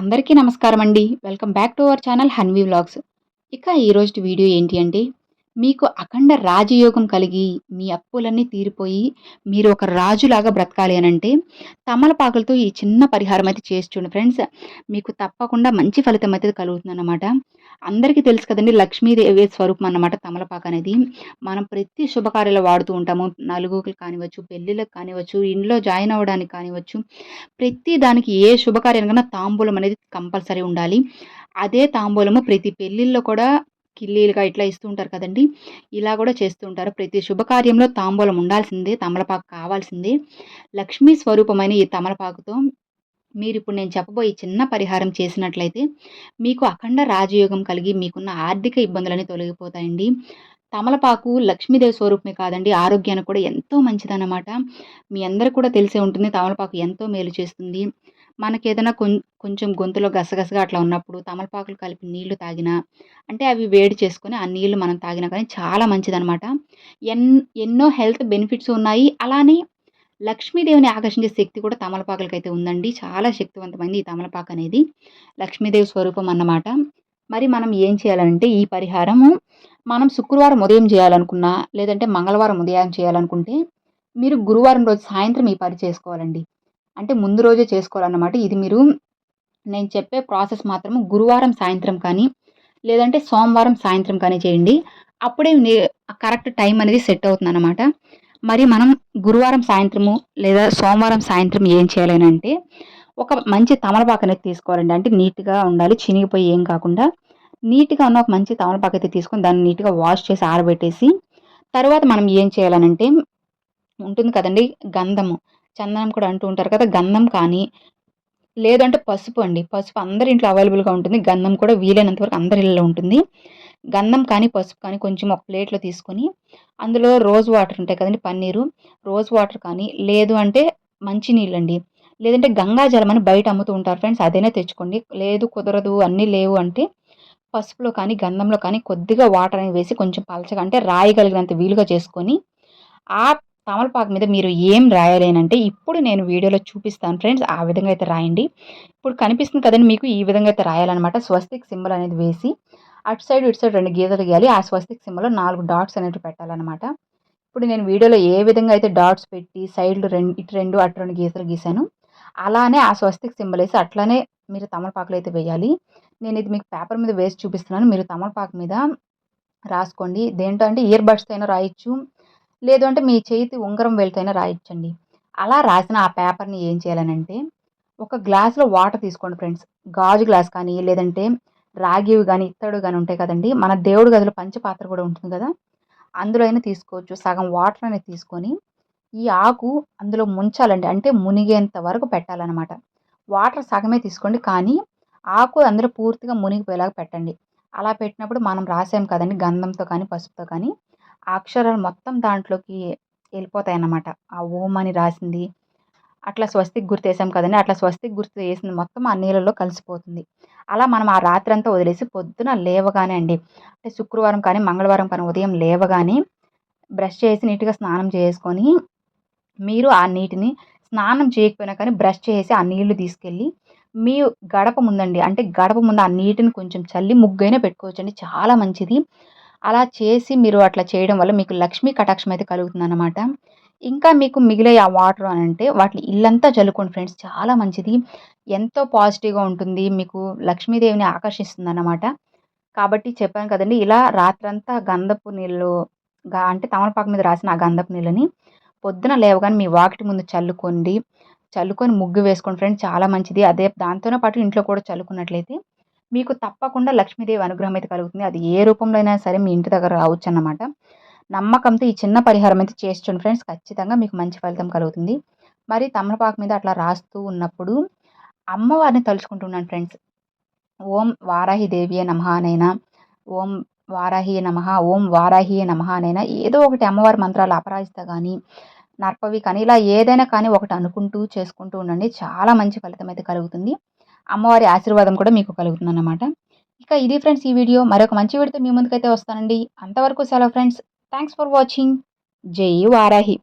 అందరికీ నమస్కారం అండి welcome back to our channel Hanvi vlogs. ఇక ఈరోజు వీడియో ఏంటి అంటే మీకు అఖండ రాజయోగం కలిగి మీ అప్పులన్నీ తీరిపోయి మీరు ఒక రాజులాగా బ్రతకాలి అని అంటే తమలపాకులతో ఈ చిన్న పరిహారం అయితే చేసి చూడండి ఫ్రెండ్స్. మీకు తప్పకుండా మంచి ఫలితం అయితే కలుగుతుంది అనమాట అందరికీ తెలుసు కదండి లక్ష్మీదేవి స్వరూపం అన్నమాట తమలపాకు అనేది. మనం ప్రతి శుభకార్యాలు వాడుతూ ఉంటాము. నలుగురికి కానివచ్చు పెళ్ళిళ్ళకి కానివచ్చు ఇంట్లో జాయిన్ అవ్వడానికి కానివచ్చు ప్రతి దానికి ఏ శుభకార్యానికైనా తాంబూలం అనేది కంపల్సరీ ఉండాలి. అదే తాంబూలము ప్రతి పెళ్ళిళ్ళలో కూడా కిల్లీలుగా ఇట్లా ఇస్తూ ఉంటారు కదండి. ఇలా కూడా చేస్తూ ఉంటారు ప్రతి శుభకార్యంలో తాంబూలం ఉండాల్సిందే తమలపాకు కావాల్సిందే. లక్ష్మీ స్వరూపమైన ఈ తమలపాకుతో మీరు ఇప్పుడు నేను చెప్పబోయే చిన్న పరిహారం చేసినట్లయితే మీకు అఖండ రాజయోగం కలిగి మీకున్న ఆర్థిక ఇబ్బందులని తొలగిపోతాయండి. తమలపాకు లక్ష్మీదేవి స్వరూపమే కాదండి. ఆరోగ్యానికి కూడా ఎంతో మంచిదన్నమాట. మీ అందరికి కూడా తెలిసే ఉంటుంది. తమలపాకు ఎంతో మేలు చేస్తుంది. మనకేదైనా కొం కొంచెం గొంతులో గసగసగా అట్లా ఉన్నప్పుడు తమలపాకులు కలిపి నీళ్ళు తాగినా అంటే అవి వేడి చేసుకొని ఆ నీళ్ళు మనం తాగినా కానీ చాలా మంచిదనమాట ఎన్ ఎన్నో హెల్త్ బెనిఫిట్స్ ఉన్నాయి. అలానే లక్ష్మీదేవిని ఆకర్షించే శక్తి కూడా తమలపాకులకైతే ఉందండి. చాలా శక్తివంతమైంది ఈ తమలపాకు అనేది. లక్ష్మీదేవి స్వరూపం అన్నమాట. మరి మనం ఏం చేయాలంటే ఈ పరిహారము మనం శుక్రవారం ఉదయం చేయాలనుకున్నా లేదంటే మంగళవారం ఉదయం చేయాలనుకుంటే మీరు గురువారం రోజు సాయంత్రం ఈ పని చేసుకోవాలండి. అంటే ముందు రోజే చేసుకోవాలన్నమాట. ఇది మీరు నేను చెప్పే ప్రాసెస్ మాత్రం గురువారం సాయంత్రం కానీ లేదంటే సోమవారం సాయంత్రం కానీ చేయండి. అప్పుడే కరెక్ట్ టైం అనేది సెట్ అవుతుంది అనమాట మరి మనం గురువారం సాయంత్రము లేదా సోమవారం సాయంత్రం ఏం చేయాలని అంటే ఒక మంచి తమలపాకు అనేది తీసుకోవాలండి. అంటే నీట్గా ఉండాలి చినిగిపోయి ఏం కాకుండా. నీట్గా ఉన్న ఒక మంచి తమలపాకు అయితే తీసుకొని దాన్ని నీట్గా వాష్ చేసి ఆరబెట్టేసి తర్వాత మనం ఏం చేయాలనంటే ఉంటుంది కదండి గంధము. చందనం కూడా అంటూ ఉంటారు కదా గంధం కానీ లేదంటే పసుపు అండి. పసుపు అందరి ఇంట్లో అవైలబుల్గా ఉంటుంది. గంధం కూడా వీలైనంత వరకు అందరి ఇళ్ళలో ఉంటుంది. గంధం కానీ పసుపు కానీ కొంచెం ఒక ప్లేట్లో తీసుకొని అందులో రోజ్ వాటర్ ఉంటాయి కదండి పన్నీరు. రోజ్ వాటర్ కానీ లేదు అంటే మంచి నీళ్ళండి లేదంటే గంగా జలం అని బయట అమ్ముతూ ఉంటారు ఫ్రెండ్స్ అదైనా తెచ్చుకోండి. లేదు కుదరదు అన్నీ లేవు అంటే పసుపులో కానీ గంధంలో కానీ కొద్దిగా వాటర్ అనేది వేసి కొంచెం పలచగా అంటే రాయగలిగినంత వీలుగా చేసుకొని ఆ తమలపాకు మీద మీరు ఏం రాయాలేనంటే ఇప్పుడు నేను వీడియోలో చూపిస్తాను ఫ్రెండ్స్ ఆ విధంగా అయితే రాయండి. ఇప్పుడు కనిపిస్తుంది కదండి మీకు ఈ విధంగా అయితే రాయాలన్నమాట. స్వస్తిక్ సింబల్ అనేది వేసి అటు సైడ్ ఇటు సైడ్ రెండు గీతలు గీయాలి. ఆ స్వస్తిక్ సింబల్లో నాలుగు డాట్స్ అనేవి పెట్టాలన్నమాట. ఇప్పుడు నేను వీడియోలో ఏ విధంగా అయితే డాట్స్ పెట్టి సైడ్లు రెండు ఇటు రెండు అటు రెండు గీతలు గీశాను అలానే ఆ స్వస్తిక్ సింబల్ వేసి అట్లానే మీరు తమలపాకులు అయితే వేయాలి. నేను ఇది మీకు పేపర్ మీద వేసి చూపిస్తున్నాను. మీరు తమలపాకు మీద రాసుకోండి. దేంటో అంటే ఇయర్ అయినా రాయొచ్చు. లేదు అంటే మీ చేతి ఉంగరం వెళ్తైనా రాయించండి అలా రాసిన ఆ పేపర్ని ఏం చేయాలనంటే ఒక గ్లాస్లో వాటర్ తీసుకోండి ఫ్రెండ్స్. గాజు గ్లాస్ కానీ లేదంటే రాగివి కానీ ఇత్తడు కానీ ఉంటాయి కదండి. మన దేవుడు గదిలో పంచపాత్ర కూడా ఉంటుంది కదా. అందులో అయినా తీసుకోవచ్చు. సగం వాటర్ అనేది తీసుకొని ఈ ఆకు అందులో ముంచాలండి. అంటే మునిగేంత వరకు పెట్టాలన్నమాట. వాటర్ సగమే తీసుకోండి. కానీ ఆకు అందులో పూర్తిగా మునిగిపోయేలాగా పెట్టండి. అలా పెట్టినప్పుడు మనం రాసాం కదండి గంధంతో కానీ పసుపుతో కానీ ఆ అక్షరాలు మొత్తం దాంట్లోకి వెళ్ళిపోతాయి అన్నమాట ఆ ఓం అని రాసింది. అట్లా స్వస్తికి గుర్తు వేసాం కదండి. అట్లా స్వస్తికి గుర్తు వేసింది మొత్తం ఆ నీళ్ళలో కలిసిపోతుంది. అలా మనం ఆ రాత్రి అంతా వదిలేసి పొద్దున లేవగానే అండి అంటే శుక్రవారం కానీ మంగళవారం కానీ ఉదయం లేవగానే బ్రష్ చేసి నీట్గా స్నానం చేసుకొని మీరు ఆ నీటిని స్నానం చేయకపోయినా కానీ బ్రష్ చేసి ఆ నీళ్ళు తీసుకెళ్ళి మీ గడప ముందండి అంటే గడప ముందు ఆ నీటిని కొంచెం చల్లి ముగ్గైనా పెట్టుకోవచ్చండి. చాలా మంచిది. అలా చేసి మీరు అట్లా చేయడం వల్ల మీకు లక్ష్మీ కటాక్షం అయితే కలుగుతుంది అనమాట ఇంకా మీకు మిగిలే ఆ వాటర్ అని అంటే వాటిని ఇల్లంతా చల్లుకోండి ఫ్రెండ్స్. చాలా మంచిది. ఎంతో పాజిటివ్గా ఉంటుంది. మీకు లక్ష్మీదేవిని ఆకర్షిస్తుంది అన్నమాట కాబట్టి చెప్పాను కదండి ఇలా రాత్రంతా గంధపు నీళ్ళు అంటే తమలపాకు మీద రాసిన ఆ గంధపు నీళ్ళని పొద్దున లేవగానే మీ వాకిటి ముందు చల్లుకోండి. చల్లుకొని ముగ్గు వేసుకోండి ఫ్రెండ్స్. చాలా మంచిది. అదే దాంతోనే పాటు ఇంట్లో కూడా చల్లుకున్నట్లయితే మీకు తప్పకుండా లక్ష్మీదేవి అనుగ్రహం అయితే కలుగుతుంది. అది ఏ రూపంలో అయినా సరే మీ ఇంటి దగ్గర రావచ్చు అన్నమాట. నమ్మకంతో ఈ చిన్న పరిహారం అయితే చేస్తుండే ఫ్రెండ్స్. ఖచ్చితంగా మీకు మంచి ఫలితం కలుగుతుంది. మరి తమలపాకు మీద అట్లా రాస్తూ ఉన్నప్పుడు అమ్మవారిని తలుచుకుంటున్నాను ఫ్రెండ్స్. ఓం వారాహి దేవియే నమహానైనా ఓం వారాహి నమ ఓం వారాహి నమ అనైనా ఏదో ఒకటి అమ్మవారి మంత్రాలు అపరాజిత కానీ నర్పవి కానీ ఇలా ఏదైనా కానీ ఒకటి అనుకుంటూ చేసుకుంటూ ఉండండి. చాలా మంచి ఫలితం అయితే కలుగుతుంది. అమ్మవారి ఆశీర్వాదం కూడా మీకు కలుగుతుంది అన్నమాట ఇక ఇది ఫ్రెండ్స్ ఈ వీడియో. మరొక మంచి వీడియోతో మీ ముందుకైతే వస్తానండి. అంతవరకు సెలవు ఫ్రెండ్స్. Thanks for watching. జై వారాహి.